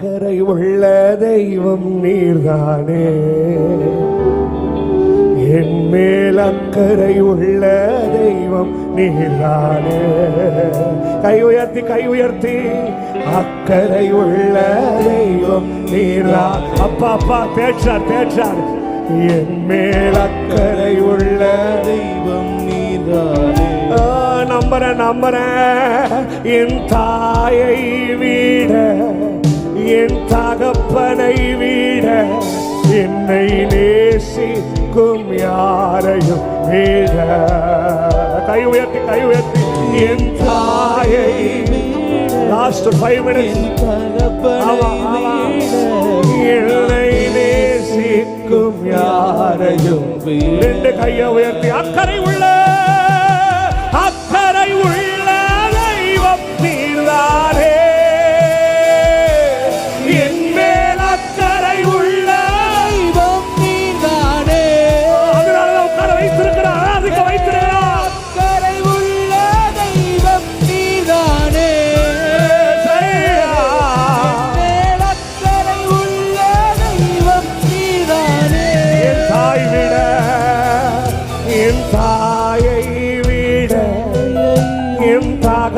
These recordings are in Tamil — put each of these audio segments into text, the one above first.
அக்கறை உள்ள தெய்வம் நீர்தானே? என் மேல் அக்கறை உள்ள தெய்வம் நீர்தானே? கை உயர்த்தி கை உயர்த்தி. அக்கறை உள்ள தெய்வம் நீர்தா. அப்பா அப்பா தேற்றார் தேற்றார். என் மேல் அக்கறை உள்ள தெய்வம் நீதானே நம்புற நம்புறேன். என் தாயை வீட என் தகப்பனை விட என்னை நேசிக்கும் யாரையும் விட கை உயர்த்தி கை உயர்த்தி. என் தாயை லாஸ்ட் ஃபைவ் மினிட்ஸ் என்னை நேசிக்கும் யாரையும் ரெண்டு கையை உயர்த்தி.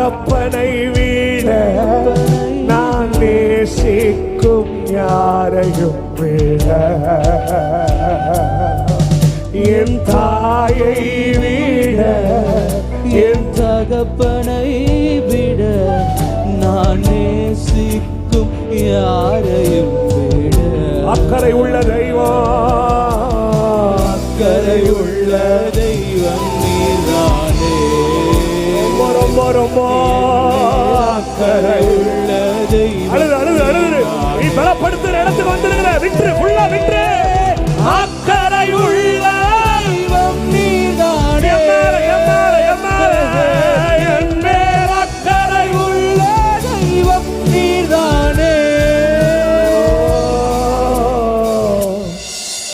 தகப்பனை வீட நான் நேசிக்கும் யாரையும் விட. என் தாயை விட என் என் தகப்பனை விட நான் நேசிக்கும் யாரையும் விட. அக்கறை உள்ள அழுது அழுது அழுது. நீ பலப்படுத்துற இடத்துக்கு வந்துருங்கிற விட்டுரு ஃபுல்லா விட்டுரு.